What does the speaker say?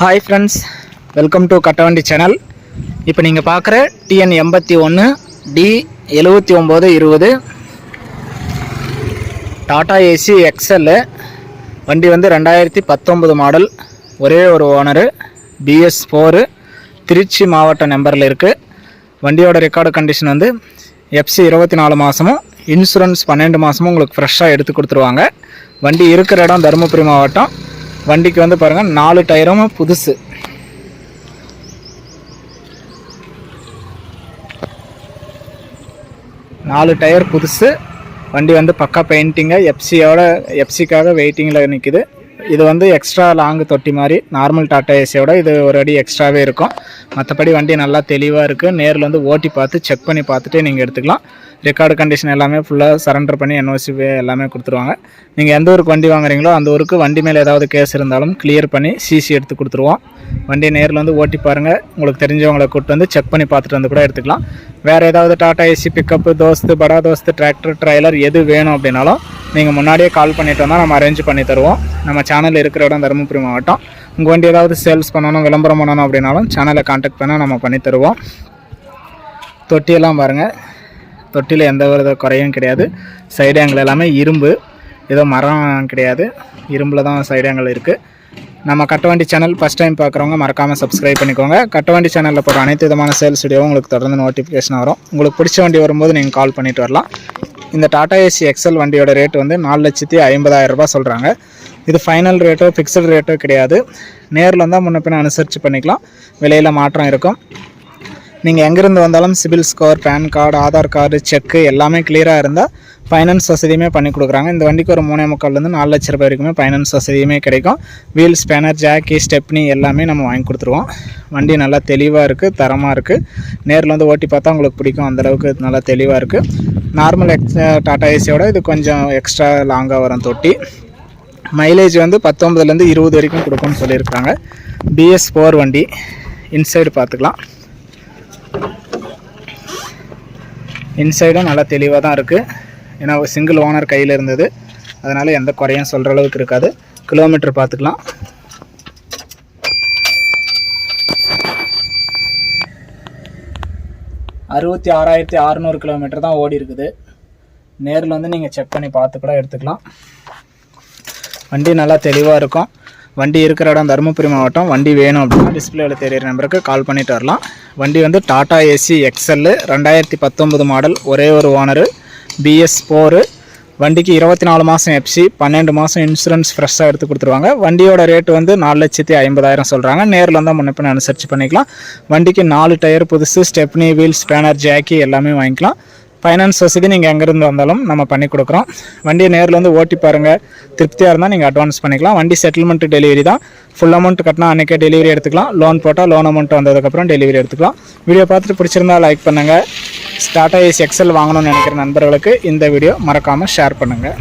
Hi friends welcome to Kattavandi channel இப்போ நீங்கள் பார்க்குற டிஎன் எண்பத்தி ஒன்று டி எழுபத்தி ஒம்பது இருபது. டாடா ஏசி எக்ஸ்எல்லு வண்டி வந்து ரெண்டாயிரத்தி பத்தொம்பது மாடல் ஒரே ஒரு ஓனரு பிஎஸ் ஃபோரு திருச்சி மாவட்ட நம்பரில் இருக்குது வண்டியோட ரெக்கார்டு கண்டிஷன் வந்து எஃப்சி இருபத்தி நாலு மாதமும் இன்சூரன்ஸ் பன்னெண்டு மாதமும் உங்களுக்கு ஃப்ரெஷ்ஷாக எடுத்து கொடுத்துருவாங்க. வண்டி இருக்கிற இடம் தருமபுரி மாவட்டம். வண்டிக்கு வந்து பாருங்கள் நாலு டயரும் புதுசு. நாலு டயர் புதுசு. வண்டி வந்து பக்கா பெயிண்டிங்காக எஃப்சியோட எஃப்சிக்காக வெயிட்டிங்கில் நிற்கிது இது வந்து எக்ஸ்ட்ரா லாங் தொட்டி மாதிரி நார்மல் டாட்டா ஏசியோட இது ஒரு அடி எக்ஸ்ட்ராவே இருக்கும். மற்றபடி வண்டி நல்லா தெளிவாக இருக்குது நேரில் வந்து ஓட்டி பார்த்து செக் பண்ணி பார்த்துட்டு நீங்கள் எடுத்துக்கலாம். ரெக்கார்டு கண்டிஷன் எல்லாமே ஃபுல்லாக சரண்டர் பண்ணி என்ஓசி எல்லாமே கொடுத்துருவாங்க. நீங்கள் எந்த ஊருக்கு வண்டி வாங்குறீங்களோ அந்த ஊருக்கு வண்டி மேலே ஏதாவது கேஸ் இருந்தாலும் கிளியர் பண்ணி சிசி எடுத்து கொடுத்துருவோம். வண்டியை நேரில் வந்து ஓட்டி பாருங்கள் உங்களுக்கு தெரிஞ்சவங்களை கூப்பிட்டு வந்து செக் பண்ணி பார்த்துட்டு வந்து கூட எடுத்துக்கலாம். வேறு ஏதாவது டாட்டா ஏசி பிக்கப்பு தோஸ்து படா தோஸ்து டிராக்டர் ட்ரைலர் எது வேணும் அப்படின்னாலும் நீங்கள் முன்னாடியே கால் பண்ணிட்டு வந்தால் நம்ம அரேஞ்ச் பண்ணி தருவோம். நம்ம சேனல் இருக்கிற இடம் தருமபுரி மாவட்டம். உங்கள் வண்டி ஏதாவது சேல்ஸ் பண்ணணும் விளம்பரம் பண்ணணும் அப்படின்னாலும் சேனலை காண்டாக்ட் பண்ணால் நம்ம பண்ணி தருவோம். தொட்டியெல்லாம் பாருங்கள் தொட்டியில் எந்த வித குறையும் கிடையாது. சைடு ஆங்கிள் எல்லாமே இரும்பு. ஏதோ மரம் கிடையாது. இரும்பில் தான் சைடு ஆங்கிள் இருக்குது நம்ம கட்டவண்டி சேனல் ஃபஸ்ட் டைம் பார்க்குறவங்க மறக்காமல் சப்ஸ்கிரைப் பண்ணிக்கோங்க. கட்டவண்டி சேனலில் போகிற அனைத்து விதமான சேல்ஸ் வீடியோவும் உங்களுக்கு தொடர்ந்து நோட்டிஃபிகேஷன் வரும். உங்களுக்கு பிடிச்ச வண்டி வரும்போது நீங்கள் கால் பண்ணிட்டு வரலாம். இந்த டாடா ஏசி எக்ஸல் வண்டியோட ரேட் வந்து நாலு லட்சத்தி ஐம்பதாயிரம் ரூபாய் சொல்கிறாங்க இது ஃபைனல் ரேட்டோ ஃபிக்ஸட் ரேட்டோ கிடையாது. நேரில் வந்தால் முன்ன பின்ன அனுசரித்து பண்ணிக்கலாம். விலையில் மாற்றம் இருக்கும். நீங்கள் எங்கேருந்து வந்தாலும் CIBIL score PAN card Aadhaar card cheque எல்லாமே கிளியராக இருந்தால் ஃபைனான்ஸ் வசதியுமே பண்ணி கொடுக்குறாங்க. இந்த வண்டிக்கு ஒரு மூணே முக்கால்லேருந்து நாலு லட்ச ரூபாய் வரைக்குமே ஃபைனான்ஸ் வசதியுமே கிடைக்கும். வீல் ஸ்பேனர் ஜாக்கி ஸ்டெப்னி எல்லாமே நம்ம வாங்கி கொடுத்துருவோம். வண்டி நல்லா தெளிவாக இருக்குது தரமாக இருக்குது நேரில் வந்து ஓட்டி பார்த்தா உங்களுக்கு பிடிக்கும். அந்தளவுக்கு நல்லா தெளிவாக இருக்குது நார்மல் எக்ஸ் டாடா ஏசியோட இது கொஞ்சம் எக்ஸ்ட்ரா லாங்காக வரும் தொட்டி. மைலேஜ் வந்து பத்தொம்பதுலேருந்து இருபது வரைக்கும் கொடுக்கும்னு சொல்லியிருக்காங்க. பிஎஸ் ஃபோர் வண்டி. இன்சைடு பார்த்துக்கலாம். இன்சைடும் நல்லா தெளிவாக தான் இருக்குது ஏன்னா சிங்கிள் ஓனர் கையில் இருந்தது. அதனால் எந்த குறையும் சொல்கிற அளவுக்கு இருக்காது. கிலோமீட்டர் பார்த்துக்கலாம். அறுபத்தி ஆறாயிரத்தி அறநூறு கிலோமீட்டர் தான் ஓடி இருக்குது. நேரில் வந்து நீங்கள் செக் பண்ணி பார்த்து கூட எடுத்துக்கலாம். வண்டி நல்லா தெளிவாக இருக்கும். வண்டி இருக்கிற இடம் தருமபுரி மாவட்டம். வண்டி வேணும் அப்படின்னா டிஸ்பிளேவில் தெரியிற நம்பருக்கு கால் பண்ணிட்டு வரலாம். வண்டி வந்து டாடா ஏசி எக்ஸ்எல்லு ரெண்டாயிரத்தி பத்தொம்பது மாடல் ஒரே ஒரு ஓனரு பிஎஸ் ஃபோரு வண்டிக்கு இருபத்தி நாலு மாதம் எஃப்சி பன்னெண்டு மாதம் இன்சூரன்ஸ் ஃப்ரெஷ்ஷாக எடுத்து கொடுத்துருவாங்க. வண்டியோட ரேட்டு வந்து நாலு லட்சத்தி ஐம்பதாயிரம் சொல்கிறாங்க நேரில் வந்தால் முன்னப்பின் அனுசரித்து பண்ணிக்கலாம். வண்டிக்கு நாலு டயர் புதுசு ஸ்டெப்னி வீல்ஸ் ஸ்பேனர் ஜாக்கி எல்லாமே வாங்கிக்கலாம். ஃபைனான்ஸ் வசதி நீங்கள் எங்கேருந்து வந்தாலும் நம்ம பண்ணி கொடுக்குறோம். வண்டியை நேரில் வந்து ஓட்டி பாருங்கள் திருப்தியாக இருந்தால் நீங்கள் அட்வான்ஸ் பண்ணிக்கலாம். வண்டி செட்டில்மெண்ட் டெலிவரி தான். ஃபுல் அமௌண்ட் கட்டினா அன்றைக்கே டெலிவரி எடுத்துக்கலாம். லோன் போட்டால் லோன் அமௌண்ட் வந்ததுக்கப்புறம் டெலிவரி எடுத்துக்கலாம். வீடியோ பார்த்துட்டு பிடிச்சிருந்தா லைக் பண்ணுங்கள் டாடா ஏசி எக்ஸல் வாங்கணும்னு நினைக்கிற நண்பர்களுக்கு இந்த வீடியோ மறக்காமல் ஷேர் பண்ணுங்கள்